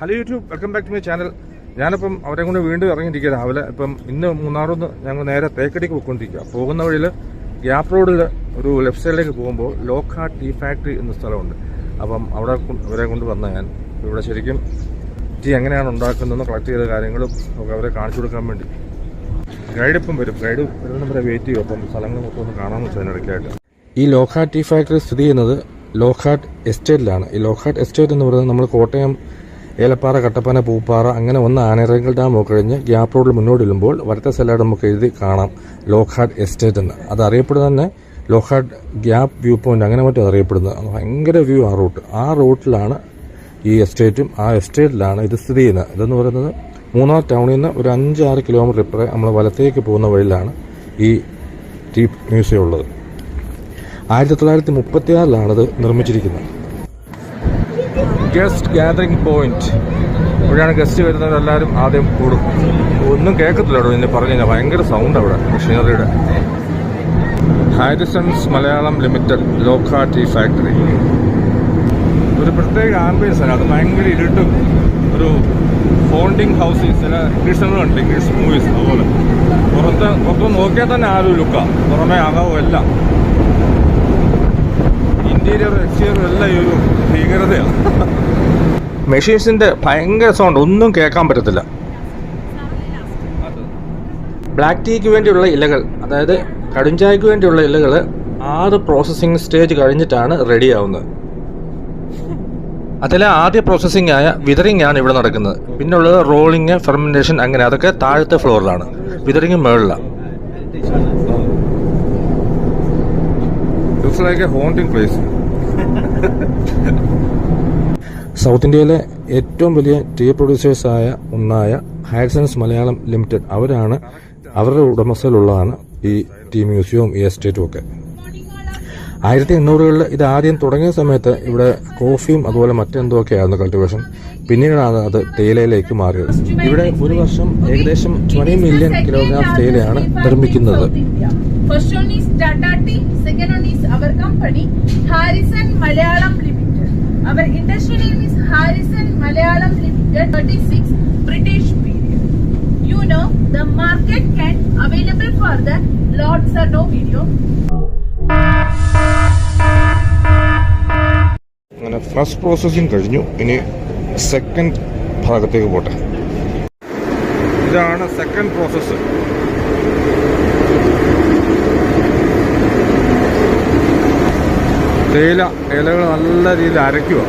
Hello YouTube welcome back to my channel ഞാനിപ്പം അവരെ കൊണ്ട് വീണ്ടും ഇറങ്ങിയിരിക്കുക രാവിലെ ഇപ്പം ഇന്ന് മൂന്നാറിന്ന് ഞങ്ങൾ നേരെ തേക്കടിക്ക് പോയിക്കൊണ്ടിരിക്കുക പോകുന്ന വഴിയിൽ ഗ്യാപ്പ് റോഡിൽ ഒരു ലെഫ്റ്റ് സൈഡിലേക്ക് പോകുമ്പോൾ ലോക്ക ടീ ഫാക്ടറി എന്ന സ്ഥലമുണ്ട്. അപ്പം അവിടെ അവരെ കൊണ്ട് വന്ന ഞാൻ ഇവിടെ ശരിക്കും ടീ എങ്ങനെയാണ് ഉണ്ടാക്കുന്നതെന്ന് കളക്ട് ചെയ്ത കാര്യങ്ങളും ഒക്കെ അവരെ കാണിച്ചു കൊടുക്കാൻ വേണ്ടി. ഗൈഡ് ഇപ്പം വരും. ഗൈഡ് വരുന്ന വരെ വെയിറ്റ് ചെയ്യും. അപ്പം സ്ഥലങ്ങൾ മൊത്തം ഒന്ന് കാണാമെന്ന് വെച്ചാൽ അതിനിടയ്ക്കായിട്ട്. ഈ ലോക്ക ടീ ഫാക്ടറി സ്ഥിതി ചെയ്യുന്നത് ലോക്ഹാട്ട് എസ്റ്റേറ്റിലാണ്. ഈ ലോക്ഹാട്ട് എസ്റ്റേറ്റ് എന്ന് പറയുന്നത് നമ്മൾ കോട്ടയം ഏലപ്പാറ കട്ടപ്പന പൂപ്പാറ അങ്ങനെ ഒന്ന് ആനയിറങ്കൽ ഡാം കഴിഞ്ഞ് ഗ്യാപ്പ് റോഡിൽ മുന്നോട്ട് ഇടുമ്പോൾ വരത്തെ സ്ഥലം നമുക്ക് എഴുതി കാണാം. ലോക്ഹാഡ് എസ്റ്റേറ്റ് എന്ന്. അത് അറിയപ്പെടുന്നത് തന്നെ ലോക്ഹാഡ് ഗ്യാപ്പ് വ്യൂ പോയിന്റ് അങ്ങനെ മറ്റും അറിയപ്പെടുന്നത്. ഭയങ്കര വ്യൂ ആ റൂട്ട്. ആ റൂട്ടിലാണ് ഈ എസ്റ്റേറ്റും ആ എസ്റ്റേറ്റിലാണ് ഇത് സ്ഥിതി ചെയ്യുന്നത്. ഇതെന്ന് പറയുന്നത് മൂന്നാർ ടൗണിൽ നിന്ന് ഒരു അഞ്ചാറ് കിലോമീറ്റർ ഇപ്പറേ നമ്മൾ വലത്തേക്ക് പോകുന്ന വഴിയിലാണ് ഈ ടീ മ്യൂസിയം ഉള്ളത്. ആയിരത്തി തൊള്ളായിരത്തി മുപ്പത്തി ആറിലാണിത് നിർമ്മിച്ചിരിക്കുന്നത്. ഗസ്റ്റ് ഗാദറിംഗ് പോയിന്റ് ഇവിടെയാണ് ഗസ്റ്റ് വരുന്നവരെല്ലാവരും ആദ്യം കൂടും. ഒന്നും കേൾക്കത്തില്ല അവിടെ ഇന്ന് പറഞ്ഞു കഴിഞ്ഞാൽ ഭയങ്കര സൗണ്ട് അവിടെ മെഷീനറിയുടെ ഹാരിസൺസ് മലയാളം ലിമിറ്റഡ് ലോക്ക ടീ ഫാക്ടറി ഒരു പ്രത്യേക ആംബിയൻസ് ആണ്. അത് ഭയങ്കര ഇരുട്ടും ഒരു ഫോണ്ടിങ് ഹൗസ് ചില ഇംഗ്ലീഷുകളുണ്ട് ഇംഗ്ലീഷ് മൂവീസ് അതുപോലെ. പുറത്ത് പുറത്ത് നോക്കിയാൽ തന്നെ ആ ഒരു ലുക്കാണ് പുറമേ അകവും എല്ലാം. ഇന്റീരിയർ എക്സ്റ്റീരിയർ എല്ലാം ഈ ഒരു ഭീകരതയാണ്. മെഷീൻസിന്റെ ഭയങ്കര സൗണ്ട് ഒന്നും കേൾക്കാൻ പറ്റത്തില്ല. ബ്ലാക്ക് ടീക്ക് വേണ്ടിയുള്ള ഇലകൾ അതായത് കടുംചായക്ക് വേണ്ടിയുള്ള ഇലകൾ ആറ് പ്രോസസ്സിംഗ് സ്റ്റേജ് കഴിഞ്ഞിട്ടാണ് റെഡിയാവുന്നത് അതിലെ ആദ്യ പ്രോസസ്സിംഗ് ആയ വിതറിങ് ആണ് ഇവിടെ നടക്കുന്നത്. പിന്നുള്ളത് റോളിങ് ഫെർമെന്റേഷൻ അങ്ങനെ അതൊക്കെ താഴത്തെ ഫ്ലോറിലാണ് withering മേളിലാണ്. Like a haunting place. South ഇന്ത്യയിലെ ഏറ്റവും വലിയ ടീ പ്രൊഡ്യൂസേഴ്സായ ഒന്നായ ഹാരിസൺസ് മലയാളം ലിമിറ്റഡ് അവരാണ് അവരുടെ ഉടമസ്ഥയിലുള്ളതാണ് ഈ ടീ മ്യൂസിയവും ഈ എസ്റ്റേറ്റും ഒക്കെ. ആയിരത്തി എണ്ണൂറുകളിൽ ഇത് ആദ്യം തുടങ്ങിയ സമയത്ത് ഇവിടെ കോഫിയും അതുപോലെ മറ്റെന്തൊക്കെയായിരുന്നു കൾട്ടിവേഷൻ പിന്നീടാണ് അത് തേയിലയിലേക്ക് മാറിയത് ഇവിടെ ഒരു വർഷം ഏകദേശം ട്വന്റി മില്യൺ കിലോഗ്രാം തേയിലയാണ് നിർമ്മിക്കുന്നത് First one is Tata Tea, second one is our company, Harrison Malayalam Limited. Our industry name is Harrison Malayalam Limited, 36 British period. You know, the market can available for the lots or no video. അങ്ങനെ first processing കഴിഞ്ഞു. ഇനി second ഭാഗത്തേക്ക് പോട്ടെ. ഇതാണ് second process തേയില ഇലകൾ നല്ല രീതിയിൽ അരയ്ക്കുക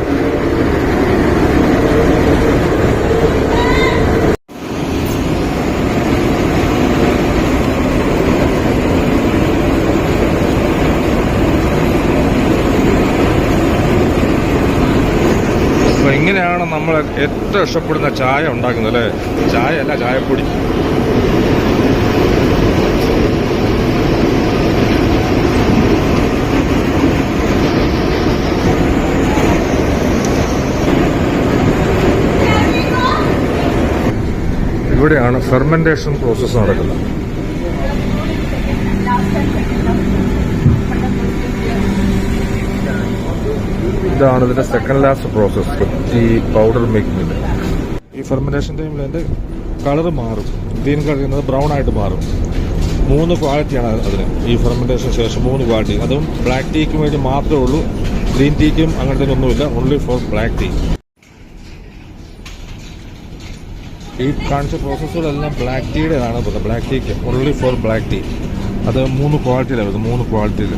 അപ്പൊ ഇങ്ങനെയാണ് നമ്മൾ ഏറ്റവും ഇഷ്ടപ്പെടുന്ന ചായ ഉണ്ടാക്കുന്നത് അല്ലേ? ചായ അല്ല ചായപ്പൊടി. ഇവിടെയാണ് ഫെർമെന്റേഷൻ പ്രോസസ്സ് നടക്കുന്നത്. ഇതാണ് ഇതിന്റെ സെക്കൻഡ് ലാസ്റ്റ് പ്രോസസ് ഈ പൗഡർ മേക്കിങ്ങിന്റെ ഈ ഫെർമെന്റേഷൻ ടൈമിൽ അതിന്റെ കളർ മാറും. ഗ്രീൻ കളർ ബ്രൗൺ ആയിട്ട് മാറും. മൂന്ന് ക്വാളിറ്റിയാണ് അതിന്. ഈ ഫെർമെന്റേഷൻ ശേഷം മൂന്ന് ക്വാളിറ്റി അതും ബ്ലാക്ക് ടീക്ക് വേണ്ടി മാത്രമേ ഉള്ളൂ. ഗ്രീൻ ടീക്കും അങ്ങനത്തെ ഒന്നുമില്ല. ഓൺലി ഫോർ ബ്ലാക്ക് ടീ ഈ കാണിച്ച പ്രോസസ്സുകളെല്ലാം ബ്ലാക്ക് ടീയുടേതാണ് ബ്ലാക്ക് ടീക്ക് ഓൺലി ഫോർ ബ്ലാക്ക് ടീ അത് മൂന്ന് ക്വാളിറ്റിയിലാണ് മൂന്ന് ക്വാളിറ്റിയിൽ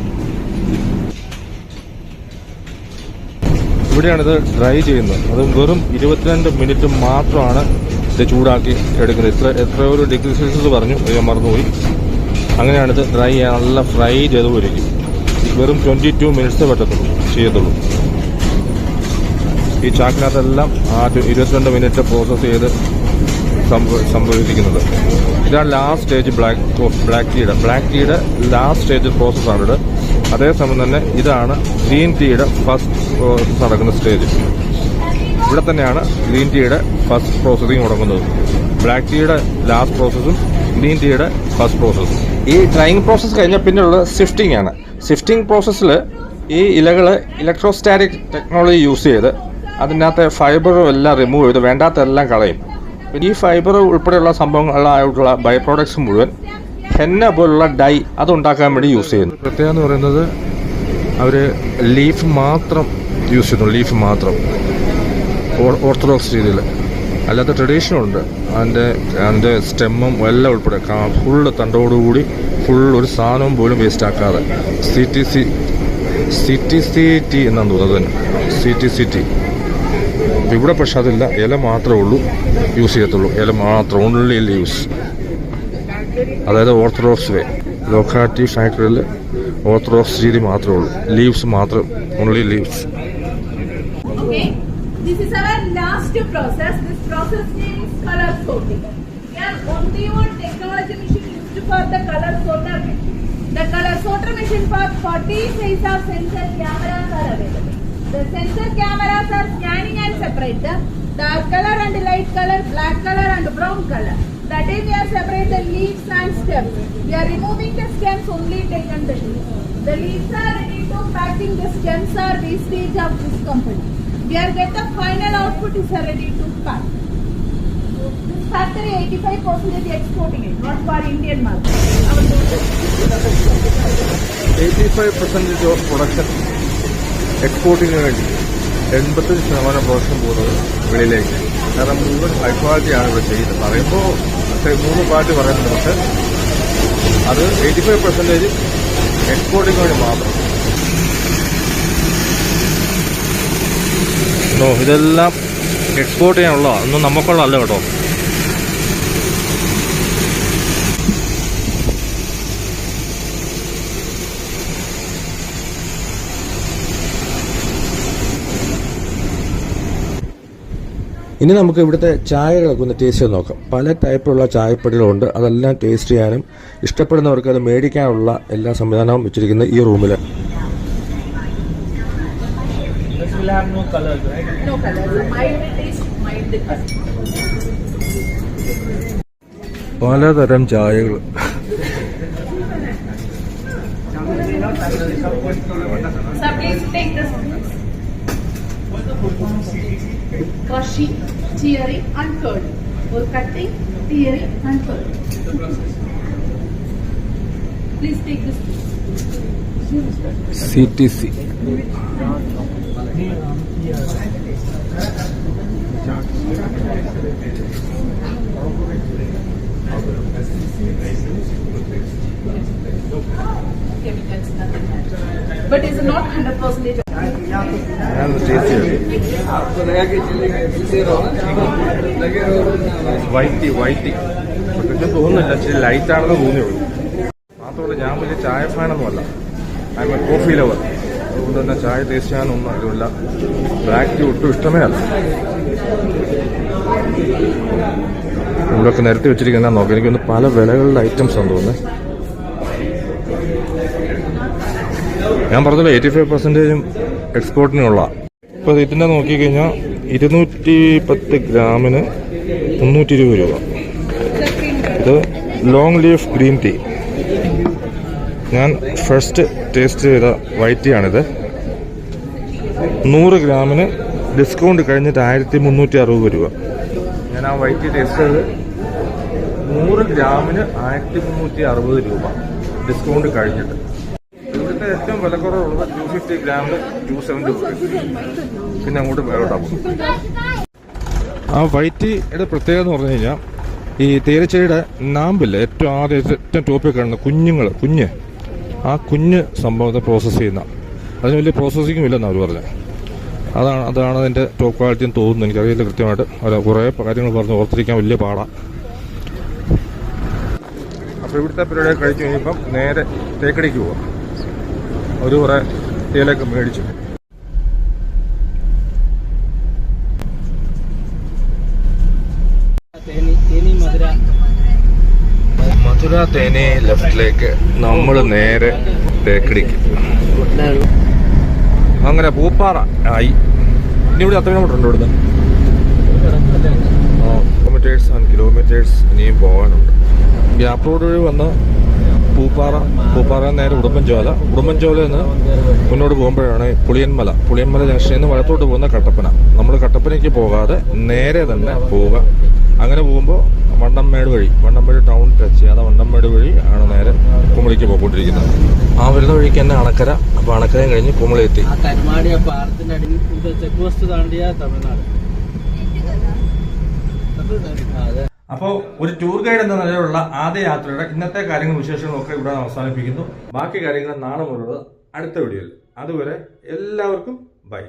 ഇവിടെയാണ് ഇത് ഡ്രൈ ചെയ്യുന്നത്. അത് വെറും ഇരുപത്തിരണ്ട് മിനിറ്റ് മാത്രമാണ് ഇത് ചൂടാക്കി എടുക്കുന്നത്. ഇത്ര എത്രയോ ഒരു ഡിഗ്രി സെൽഷ്യസ് പറഞ്ഞു. ഞാൻ മറന്നുപോയി. അങ്ങനെയാണിത് ഡ്രൈ ചെയ്യാൻ നല്ല ഫ്രൈ ചെയ്ത് പോയിരിക്കും വെറും ട്വന്റി ടു മിനിറ്റ്സ് പറ്റത്തുള്ളൂ ചെയ്യത്തുള്ളൂ. ഈ ചാക്കിനകത്തെല്ലാം ആ ഇരുപത്തിരണ്ട് മിനിറ്റ് പ്രോസസ്സ് ചെയ്ത് സംഭവിക്കുന്നത് ഇതാണ് ലാസ്റ്റ് സ്റ്റേജ് ബ്ലാക്ക് ബ്ലാക്ക് ടീയുടെ ബ്ലാക്ക് ടീയുടെ ലാസ്റ്റ് സ്റ്റേജ് പ്രോസസ്സാണ് ഇത് അതേസമയം തന്നെ ഇതാണ് ഗ്രീൻ ടീയുടെ ഫസ്റ്റ് നടക്കുന്ന സ്റ്റേജ്. ഇവിടെ തന്നെയാണ് ഗ്രീൻ ടീയുടെ ഫസ്റ്റ് പ്രോസസ്സിംഗ് തുടങ്ങുന്നത്. ബ്ലാക്ക് ടീയുടെ ലാസ്റ്റ് പ്രോസസ്സും ഗ്രീൻ ടീയുടെ ഫസ്റ്റ് പ്രോസസ്സും. ഈ ഡ്രൈയിങ് പ്രോസസ്സ് കഴിഞ്ഞ പിന്നെയുള്ളത് സിഫ്റ്റിംഗ് ആണ്. സിഫ്റ്റിംഗ് പ്രോസസ്സിൽ ഈ ഇലകൾ ഇലക്ട്രോസ്റ്റാറ്റിക് ടെക്നോളജി യൂസ് ചെയ്ത് അതിനകത്തെ ഫൈബറും എല്ലാം റിമൂവ് ചെയ്ത് വേണ്ടാത്ത എല്ലാം കളയും. ഈ ഫൈബർ ഉൾപ്പെടെയുള്ള സംഭവങ്ങളായിട്ടുള്ള ബൈ പ്രോഡക്ട്സ് മുഴുവൻ ഹെന്ന പോലുള്ള ഡൈ അതുണ്ടാക്കാൻ വേണ്ടി യൂസ് ചെയ്യുന്നു. പ്രത്യേകത എന്ന് പറയുന്നത് അവർ ലീഫ് മാത്രം യൂസ് ചെയ്യുന്നു ലീഫ് മാത്രം. ഓർത്തഡോക്സ് രീതിയിൽ. അല്ലാത്ത ട്രഡീഷനും ഉണ്ട്. അതിന്റെ അതിന്റെ സ്റ്റെമ്മും എല്ലാം ഉൾപ്പെടെ ഫുള്ള് തണ്ടോടുകൂടി ഫുൾ ഒരു സാധനവും പോലും വേസ്റ്റ് ആക്കാതെ. C T C C T C T എന്നാണ് തോന്നുന്നത് തന്നെ സി ടി സി ടി ഇവിടെ പക്ഷെ അതില്ല. ഇല മാത്രമേ ഉള്ളൂ. യൂസ് ചെയ്യത്തുള്ളൂ. ഇല മാത്രം ഓൺലി ലീവ്സ് അതായത് ഓർത്തഡോക്സ് വേ ലോക്കാറ്റി ഫാക്ടറിയിൽ ഓർത്തഡോക്സ് രീതി മാത്രമേ ഉള്ളൂ ലീവ്സ് മാത്രം only leaves this is our last process. This process name color sorting. Here only one technology machine used for the color sorter. The color sorter machine for 40 size of sensor cameras are available. The sensor cameras are scanning and separate the dark color and light color, black color and brown color. That is, we are separate the leaves and stems. We are removing the stems only taken the leaves. The leaves are ready to packing. The stems are the stage of this company. We are get the final output is ready to pack. This factory 85% exporting it, not for Indian market. Our eighty five percentage production exporting വേണ്ടി എൺപത്തഞ്ച് ശതമാനം production പോകുന്നത് വെളിയിലേക്ക് കാരണം മുഴുവൻ high quality ആണ് ഇവിടെ ചെയ്യുന്നത് പറയുമ്പോൾ മൂന്ന് പാർട്ടി പറയുന്നത് പക്ഷേ അത് എയ്റ്റി ഫൈവ് പെർസെന്റേജ് എക്സ്പോർട്ടിങ് വേണ്ടി മാത്രം. ഇതെല്ലാം എക്സ്പോർട്ട് ചെയ്യാനുള്ളതാണ് ഒന്നും നമുക്കുള്ളതല്ല കേട്ടോ. ഇനി നമുക്ക് ഇവിടുത്തെ ചായകളൊക്കെ ഒന്ന് ടേസ്റ്റ് ചെയ്ത് നോക്കാം പല ടൈപ്പുള്ള ചായപ്പൊടികളുണ്ട് അതെല്ലാം ടേസ്റ്റ് ചെയ്യാനും ഇഷ്ടപ്പെടുന്നവർക്ക് അത് മേടിക്കാനുള്ള എല്ലാ സംവിധാനവും വെച്ചിരിക്കുന്നത് ഈ റൂമിൽ. പലതരം ചായകൾ Sir, please take this. crushing, tearing and curling. Or cutting, tearing and curling. Please take this. CTC. But it's not 100% വൈറ്റി വൈറ്റി. പക്ഷെ തോന്നുന്നില്ല ഇച്ചിരി ലൈറ്റ് ആണെന്ന് തോന്നിയുള്ളൂ. മാത്രമല്ല ഞാൻ വലിയ ചായ ഫാനൊന്നുമല്ല ഐ എ കോഫി ലവർ അതുകൊണ്ട് തന്നെ ചായ ടേസ്റ്റ് ചെയ്യാനൊന്നും അറിയില്ല ബ്ലാക്ക് ടീ ഒട്ടും ഇഷ്ടമേ അല്ല. ഇവിടെയൊക്കെ നിരത്തി വെച്ചിരിക്കുന്ന നോക്കാം എനിക്കൊന്ന് പല വിലകളുടെ ഐറ്റംസ് ആണ് തോന്നുന്നത് ഞാൻ പറഞ്ഞല്ലോ എയ്റ്റി ഫൈവ് പെർസെന്റേജും എക്സ്പോർട്ടിനുള്ള. ഇപ്പോൾ ഇതിന്റെ നോക്കിക്കഴിഞ്ഞാൽ ഇരുന്നൂറ്റി പത്ത് ഗ്രാമിന് മുന്നൂറ്റി ഇരുപത് രൂപ. ഇത് ലോങ് ലീഫ് ഗ്രീൻ ടീ ഞാൻ ഫസ്റ്റ് ടേസ്റ്റ് ചെയ്ത വൈറ്റ് ടീ ടീയാണിത് നൂറ് ഗ്രാമിന് ഡിസ്കൗണ്ട് കഴിഞ്ഞിട്ട് ആയിരത്തി മുന്നൂറ്റി അറുപത് രൂപ. ഞാൻ ആ വൈറ്റ് ടേസ്റ്റ് ചെയ്തത് നൂറ് ഗ്രാമിന് ആയിരത്തി മുന്നൂറ്റി അറുപത് രൂപ ഡിസ്കൗണ്ട് കഴിഞ്ഞിട്ട്. ഏറ്റവും വിലക്കുറവുള്ളത് ടു ഫിഫ്റ്റി ഗ്രാമിന് ടു സെവന്റി പിന്നെ അങ്ങോട്ട് വേറോട്ടാകും ആ വൈറ്റിയുടെ പ്രത്യേകത എന്ന് പറഞ്ഞു കഴിഞ്ഞാൽ ഈ തേരച്ചയുടെ നാമ്പില്ല ഏറ്റവും ആദ്യം ഏറ്റവും ടോപ്പിൽ കാണുന്ന കുഞ്ഞുങ്ങൾ കുഞ്ഞ്. ആ കുഞ്ഞ് സംഭവത്തെ പ്രോസസ്സ് ചെയ്യുന്ന. അതിന് വലിയ പ്രോസസ്സിങ്ങും ഇല്ലെന്നാണ് അവർ പറഞ്ഞത് അതാണ് അതാണ് അതിന്റെ ടോപ്പ് ക്വാളിറ്റി എന്ന് തോന്നുന്നു. എനിക്കറിയില്ല കൃത്യമായിട്ട്. അല്ല കുറേ കാര്യങ്ങൾ പറഞ്ഞ് ഓർത്തിരിക്കാൻ വലിയ പാടാണ് അപ്പോൾ ഇവിടുത്തെ പരിപാടി കഴിച്ച് കഴിയുമ്പം നേരെ തേക്കടിക്ക് പോവാം. ഒരു കുറേ തേയിലൊക്കെ മേടിച്ചു. മധുര തേനി ലെഫ്റ്റിലേക്ക് നമ്മൾ നേരെ തേക്കടിക്ക്. അങ്ങനെ പൂപ്പാറ ആയി. ഇനി ഇവിടെ അത്ര കിലോമീറ്റർ ഉണ്ട് ഇവിടുന്ന്? കിലോമീറ്റേഴ്സ് ആൻഡ് കിലോമീറ്റേഴ്സ് ഇനിയും പോകാനുണ്ട്. ഗ്യാപ്പ് റോഡ് വഴി വന്ന് പൂപ്പാറ പൂപ്പാറ നേരെ ഉടുമ്പൻചോല. ഉടുമ്പൻചോല നിന്ന് മുന്നോട്ട് പോകുമ്പോഴാണ് പുളിയന്മല പുളിയന്മല ജംഗ്ഷനിൽ നിന്ന് വലത്തോട്ട് പോകുന്ന കട്ടപ്പന. നമ്മൾ കട്ടപ്പനയ്ക്ക് പോകാതെ നേരെ തന്നെ പോവുക. അങ്ങനെ പോകുമ്പോൾ വണ്ടമ്മേട് വഴി വണ്ടമ്മേട് ടൗൺ ടച്ച് ചെയ്യാതെ വണ്ടമ്മേട് വഴി ആണ് നേരെ കുമളിക്ക് പോയിക്കൊണ്ടിരിക്കുന്നത്. ആ വരുന്ന വഴിക്ക് തന്നെ അണക്കര. അപ്പോൾ അണക്കരയും കഴിഞ്ഞ് കുമളി എത്തി. ആ കരുമാടി ആ പാലത്തിന്റെ അടി ചെക്ക് പോസ്റ്റ് താണ്ടിയ തമിഴ്നാട്. അതെ. അപ്പോൾ ഒരു ടൂർ ഗൈഡ് എന്ന നിലയിലുള്ള ആദ്യ യാത്രയുടെ ഇന്നത്തെ കാര്യങ്ങൾ വിശേഷങ്ങളൊക്കെ ഇവിടെ അവസാനിപ്പിക്കുന്നു. ബാക്കി കാര്യങ്ങൾ നാളെ മുതലുള്ള അടുത്ത വീഡിയോയിൽ അതുവരെ എല്ലാവർക്കും ബൈ